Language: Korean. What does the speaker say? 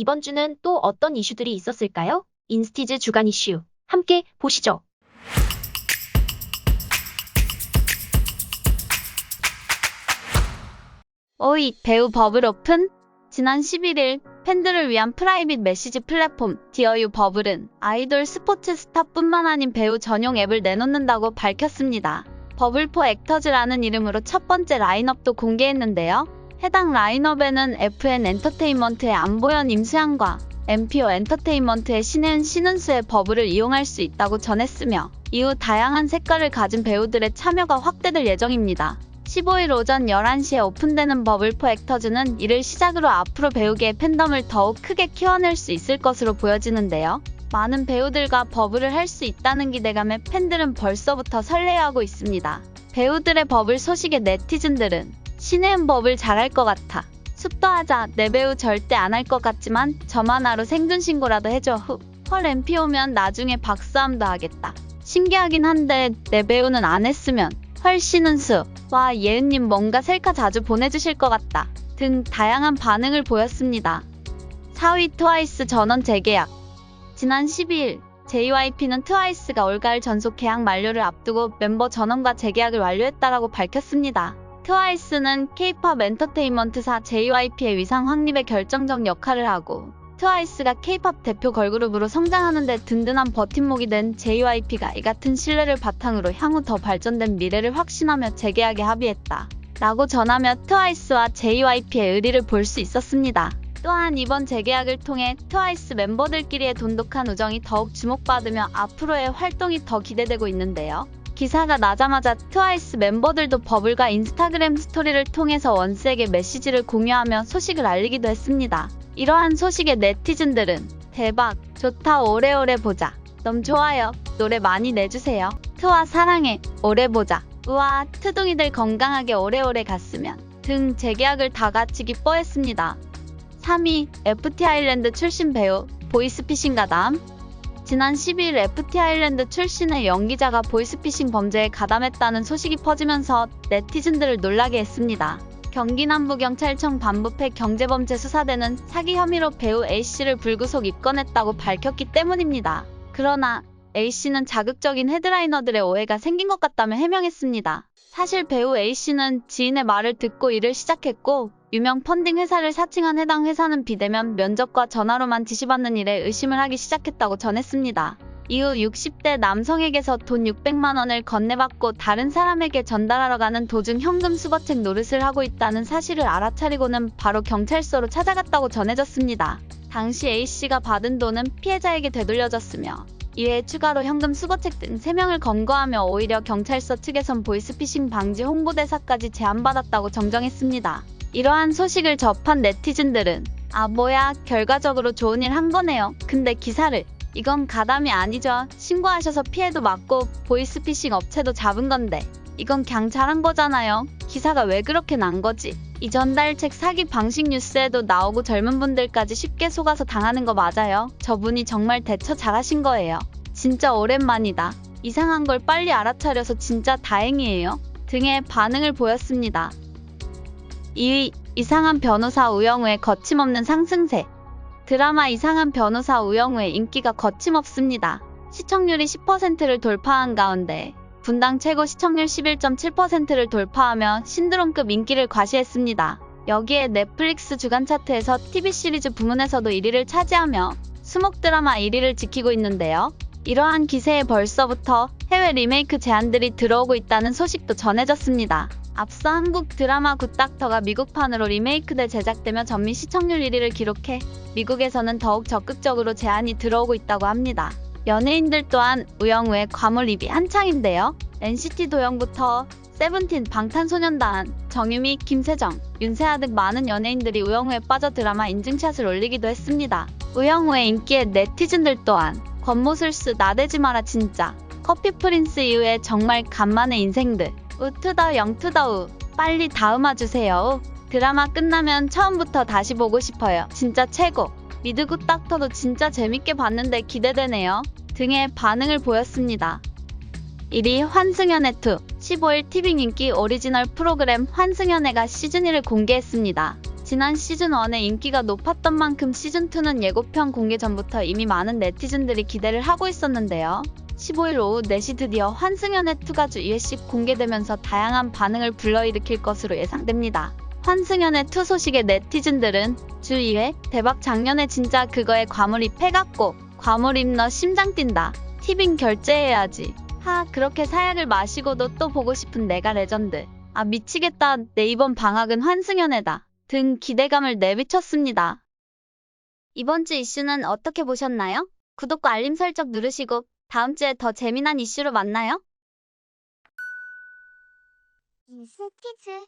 이번 주는 또 어떤 이슈들이 있었을까요? 인스티즈 주간 이슈. 함께 보시죠. 오이 배우 버블 오픈? 지난 11일 팬들을 위한 프라이빗 메시지 플랫폼 디어유 버블은 아이돌 스포츠 스타뿐만 아닌 배우 전용 앱을 내놓는다고 밝혔습니다. 버블포 액터즈라는 이름으로 첫 번째 라인업도 공개했는데요. 해당 라인업에는 FN 엔터테인먼트의 안보현 임수양과 MPO 엔터테인먼트의 신혜은 신은수의 버블을 이용할 수 있다고 전했으며 이후 다양한 색깔을 가진 배우들의 참여가 확대될 예정입니다. 15일 오전 11시에 오픈되는 버블포 액터즈는 이를 시작으로 앞으로 배우계의 팬덤을 더욱 크게 키워낼 수 있을 것으로 보여지는데요. 많은 배우들과 버블을 할 수 있다는 기대감에 팬들은 벌써부터 설레어하고 있습니다. 배우들의 버블 소식에 네티즌들은 신혜은 버블 잘할 것 같아. 숲도 하자. 내 배우 절대 안 할 것 같지만 저만 하루 생존 신고라도 해줘. 후. 헐 MP 오면 나중에 박수함도 하겠다. 신기하긴 한데 내 배우는 안 했으면 헐 신은수 와 예은님 뭔가 셀카 자주 보내주실 것 같다 등 다양한 반응을 보였습니다. 4위 트와이스 전원 재계약 지난 12일 JYP는 트와이스가 올가을 전속 계약 만료를 앞두고 멤버 전원과 재계약을 완료했다라고 밝혔습니다. 트와이스는 K-팝 엔터테인먼트사 JYP의 위상 확립에 결정적 역할을 하고 트와이스가 K-팝 대표 걸그룹으로 성장하는 데 든든한 버팀목이 된 JYP가 이 같은 신뢰를 바탕으로 향후 더 발전된 미래를 확신하며 재계약에 합의했다. 라고 전하며 트와이스와 JYP의 의리를 볼 수 있었습니다. 또한 이번 재계약을 통해 트와이스 멤버들끼리의 돈독한 우정이 더욱 주목받으며 앞으로의 활동이 더 기대되고 있는데요. 기사가 나자마자 트와이스 멤버들도 버블과 인스타그램 스토리를 통해서 원스에게 메시지를 공유하며 소식을 알리기도 했습니다. 이러한 소식에 네티즌들은 대박, 좋다, 오래오래 보자. 너무 좋아요. 노래 많이 내주세요. 트와 사랑해, 오래 보자. 우와, 트둥이들 건강하게 오래오래 갔으면 등 재계약을 다 같이 기뻐했습니다. 3위, FT 아일랜드 출신 배우, 보이스피싱가 다음 지난 12일 FT 아일랜드 출신의 연기자가 보이스피싱 범죄에 가담했다는 소식이 퍼지면서 네티즌들을 놀라게 했습니다. 경기 남부경찰청 반부패 경제범죄 수사대는 사기 혐의로 배우 A씨를 불구속 입건했다고 밝혔기 때문입니다. 그러나 A씨는 자극적인 헤드라이너들의 오해가 생긴 것 같다며 해명했습니다. 사실 배우 A씨는 지인의 말을 듣고 일을 시작했고 유명 펀딩 회사를 사칭한 해당 회사는 비대면 면접과 전화로만 지시받는 일에 의심을 하기 시작했다고 전했습니다. 이후 60대 남성에게서 돈 600만 원을 건네받고 다른 사람에게 전달하러 가는 도중 현금 수거책 노릇을 하고 있다는 사실을 알아차리고는 바로 경찰서로 찾아갔다고 전해졌습니다. 당시 A씨가 받은 돈은 피해자에게 되돌려졌으며 이외에 추가로 현금 수거책 등 3명을 검거하며 오히려 경찰서 측에선 보이스피싱 방지 홍보대사까지 제안받았다고 정정했습니다. 이러한 소식을 접한 네티즌들은 아 뭐야 결과적으로 좋은 일 한 거네요. 근데 기사를 이건 가담이 아니죠. 신고하셔서 피해도 막고 보이스피싱 업체도 잡은 건데 이건 그냥 잘한 거잖아요. 기사가 왜 그렇게 난 거지? 이 전달책 사기 방식 뉴스에도 나오고 젊은 분들까지 쉽게 속아서 당하는 거 맞아요. 저분이 정말 대처 잘하신 거예요. 진짜 오랜만이다. 이상한 걸 빨리 알아차려서 진짜 다행이에요. 등의 반응을 보였습니다. 2위 이상한 변호사 우영우의 거침없는 상승세 드라마 이상한 변호사 우영우의 인기가 거침없습니다. 시청률이 10%를 돌파한 가운데 분당 최고 시청률 11.7%를 돌파하며 신드롬급 인기를 과시했습니다. 여기에 넷플릭스 주간 차트에서 TV 시리즈 부문에서도 1위를 차지하며 수목 드라마 1위를 지키고 있는데요. 이러한 기세에 벌써부터 해외 리메이크 제안들이 들어오고 있다는 소식도 전해졌습니다. 앞서 한국 드라마 굿닥터가 미국판으로 리메이크돼 제작되며 전미 시청률 1위를 기록해 미국에서는 더욱 적극적으로 제안이 들어오고 있다고 합니다. 연예인들 또한 우영우의 과몰 입이 한창인데요. NCT 도영부터 세븐틴, 방탄소년단, 정유미, 김세정, 윤세아 등 많은 연예인들이 우영우에 빠져 드라마 인증샷을 올리기도 했습니다. 우영우의 인기에 네티즌들 또한 겉모술스 나대지 마라 진짜 커피 프린스 이후에 정말 간만의 인생들 우투더 영투더우 빨리 다음화 주세요. 드라마 끝나면 처음부터 다시 보고 싶어요. 진짜 최고. 미드굿 닥터도 진짜 재밌게 봤는데 기대되네요. 등의 반응을 보였습니다. 1위 환승연애 2 15일 TV 인기 오리지널 프로그램 환승연애가 시즌1을 공개했습니다. 지난 시즌1의 인기가 높았던 만큼 시즌2는 예고편 공개 전부터 이미 많은 네티즌들이 기대를 하고 있었는데요. 15일 오후 4시 드디어 환승연의 2가 주 2회씩 공개되면서 다양한 반응을 불러일으킬 것으로 예상됩니다. 환승연의 2 소식에 네티즌들은 주 2회 대박 작년에 진짜 그거에 과몰입 해 갖고 과몰입 너 심장 뛴다. 티빙 결제해야지. 하 그렇게 사약을 마시고도 또 보고 싶은 내가 레전드. 아 미치겠다 내 이번 방학은 환승연애다. 등 기대감을 내비쳤습니다. 이번 주 이슈는 어떻게 보셨나요? 구독과 알림 설정 누르시고 다음 주에 더 재미난 이슈로 만나요. 인스티즈